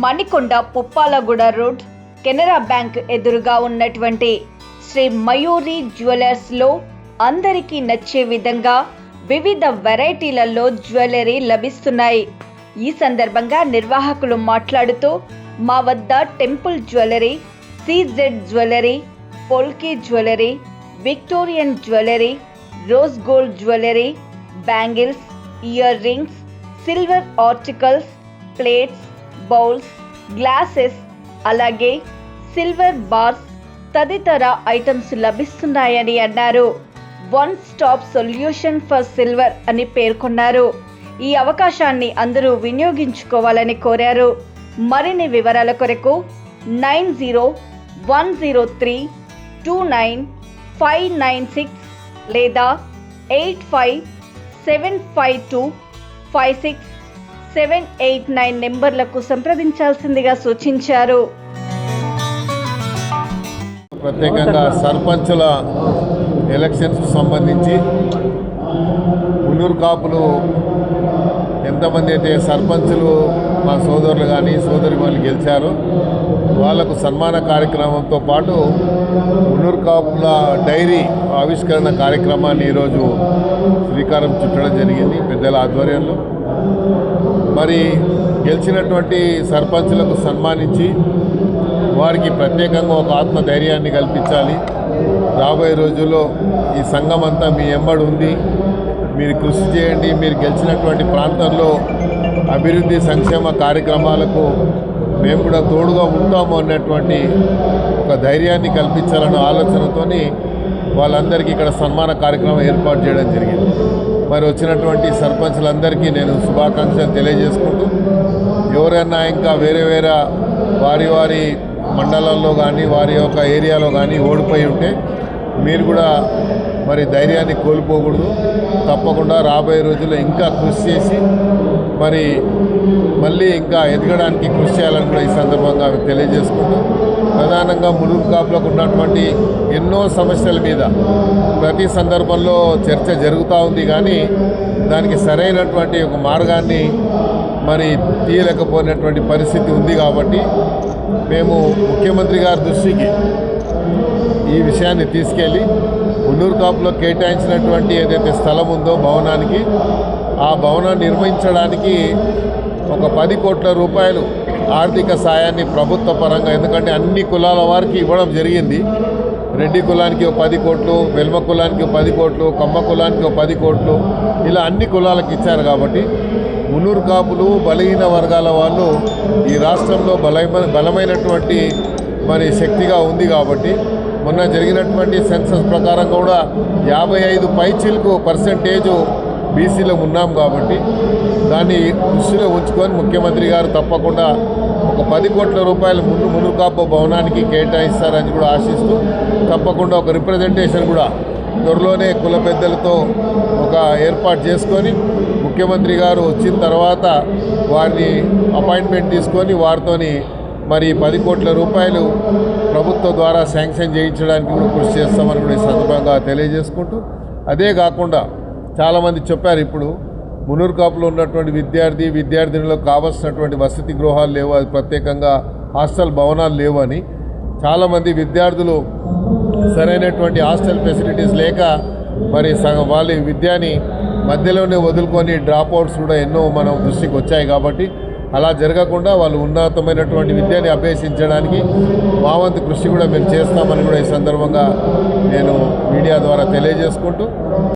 Manikonda Puppalaguda road Canara bank ఎదురుగా ఉన్నటువంటి శ్రీ మయూరి జ్యువెలర్స్లో అందరికీ నచ్చే విధంగా వివిధ వెరైటీలలో జ్యువెలరీ లభిస్తున్నాయి. ఈ సందర్భంగా నిర్వాహకులు మాట్లాడుతూ మా వద్ద temple jewellery CZ jewellery polki jewellery Victorian jewellery rose gold jewellery bangles ear rings silver articles plates bowls glasses అలాగే సిల్వర్ బార్స్ తదితర ఐటమ్స్ లభిస్తున్నాయని అన్నారు. One stop solution for silver అని పేర్కొన్నారు. ఈ అవకాశాన్ని అందరూ వినియోగించుకోవాలని కోరారు. మరిన్ని వివరాల కొరకు nine zero one zero three two nine five nine six లేదా eight five seven five two five six seven eight nine నెంబర్లకు సంప్రదించాల్సిందిగా సూచించారు. ప్రత్యేకంగా సర్పంచుల ఎలక్షన్స్కు సంబంధించి మున్నూరు కాపులు ఎంతమంది అయితే సర్పంచులు మా సోదరులు కానీ సోదరి వాళ్ళు గెలిచారు వాళ్ళకు సన్మాన కార్యక్రమంతో పాటు మున్నూరు కాపుల డైరీ ఆవిష్కరణ కార్యక్రమాన్ని ఈరోజు శ్రీకారం చుట్టడం జరిగింది పెద్దల ఆధ్వర్యంలో. మరి గెలిచినటువంటి సర్పంచులకు సన్మానించి వారికి ప్రత్యేకంగా ఒక ఆత్మధైర్యాన్ని కల్పించాలి. రాబోయే రోజుల్లో ఈ సంఘం అంతా మీ ఎంబడి ఉంది. మీరు కృషి చేయండి. మీరు గెలిచినటువంటి ప్రాంతంలో అభివృద్ధి సంక్షేమ కార్యక్రమాలకు మేము కూడా తోడుగా ఉంటాము అన్నటువంటి ఒక ధైర్యాన్ని కల్పించాలన్న ఆలోచనతోని వాళ్ళందరికీ ఇక్కడ సన్మాన కార్యక్రమం ఏర్పాటు చేయడం జరిగింది. మరి వచ్చినటువంటి సర్పంచ్లందరికీ నేను శుభాకాంక్షలు తెలియజేసుకుంటూ ఎవరైనా ఇంకా వేరే వేరే వారి వారి మండలాల్లో కానీ వారి యొక్క ఏరియాలో కానీ ఓడిపోయి ఉంటే మీరు కూడా మరి ధైర్యాన్ని కోల్పోకూడదు. తప్పకుండా రాబోయే రోజుల్లో ఇంకా కృషి చేసి మరి మళ్ళీ ఇంకా ఎదగడానికి కృషి చేయాలని కూడా ఈ సందర్భంగా తెలియజేసుకుంటూ ప్రధానంగా ములుగు కాపులకు ఉన్నటువంటి ఎన్నో సమస్యల మీద ప్రతి సందర్భంలో చర్చ జరుగుతూ ఉంది కానీ దానికి సరైనటువంటి ఒక మార్గాన్ని మరి తీయలేకపోయినటువంటి పరిస్థితి ఉంది కాబట్టి మేము ముఖ్యమంత్రి గారి దృష్టికి ఈ విషయాన్ని తీసుకెళ్ళి ఉన్నూరు కాపులో కేటాయించినటువంటి ఏదైతే స్థలం ఉందో భవనానికి ఆ భవనాన్ని నిర్మించడానికి ఒక పది కోట్ల రూపాయలు ఆర్థిక సాయాన్ని ప్రభుత్వ పరంగా ఎందుకంటే అన్ని కులాల వారికి ఇవ్వడం జరిగింది. రెడ్డి కులానికి ఒక పది కోట్లు వెల్మ కులానికి ఒక పది కోట్లు కమ్మ కులానికి ఒక పది కోట్లు ఇలా అన్ని కులాలకు ఇచ్చారు కాబట్టి మున్నూరు కాపులు బలహీన వర్గాల వాళ్ళు ఈ రాష్ట్రంలో బలమైన బలమైనటువంటి మరి శక్తిగా ఉంది కాబట్టి మొన్న జరిగినటువంటి సెన్సస్ ప్రకారం కూడా యాభై ఐదు పైచిల్కు పర్సంటేజు బీసీలో ఉన్నాం కాబట్టి దాన్ని దృష్టిలో ఉంచుకొని ముఖ్యమంత్రి గారు తప్పకుండా ఒక పది కోట్ల రూపాయలు ముందు మునుకాపు భవనానికి కేటాయిస్తారని కూడా ఆశిస్తూ తప్పకుండా ఒక రిప్రజెంటేషన్ కూడా త్వరలోనే కుల పెద్దలతో ఒక ఏర్పాటు చేసుకొని ముఖ్యమంత్రి గారు వచ్చిన తర్వాత వారిని అపాయింట్మెంట్ తీసుకొని వారితోని మరి పది కోట్ల రూపాయలు ప్రభుత్వం ద్వారా శాంక్షన్ చేయించడానికి కూడా కృషి చేస్తామని కూడా ఈ సందర్భంగా తెలియజేసుకుంటూ అదే కాకుండా చాలామంది చెప్పారు ఇప్పుడు మునూరు కాపులో ఉన్నటువంటి విద్యార్థి విద్యార్థినులకు కావాల్సినటువంటి వసతి గృహాలు లేవు అది ప్రత్యేకంగా హాస్టల్ భవనాలు లేవు అని. చాలామంది విద్యార్థులు సరైనటువంటి హాస్టల్ ఫెసిలిటీస్ లేక మరి సగం వాళ్ళ విద్యని మధ్యలోనే వదులుకొని డ్రాప్ అవుట్స్ కూడా ఎన్నో మనం దృష్టికి వచ్చాయి కాబట్టి అలా జరగకుండా వాళ్ళు ఉన్నతమైనటువంటి విద్యని అభ్యసించడానికి మావంతు కృషి కూడా మేము చేస్తామని కూడా ఈ సందర్భంగా నేను మీడియా ద్వారా తెలియజేసుకుంటూ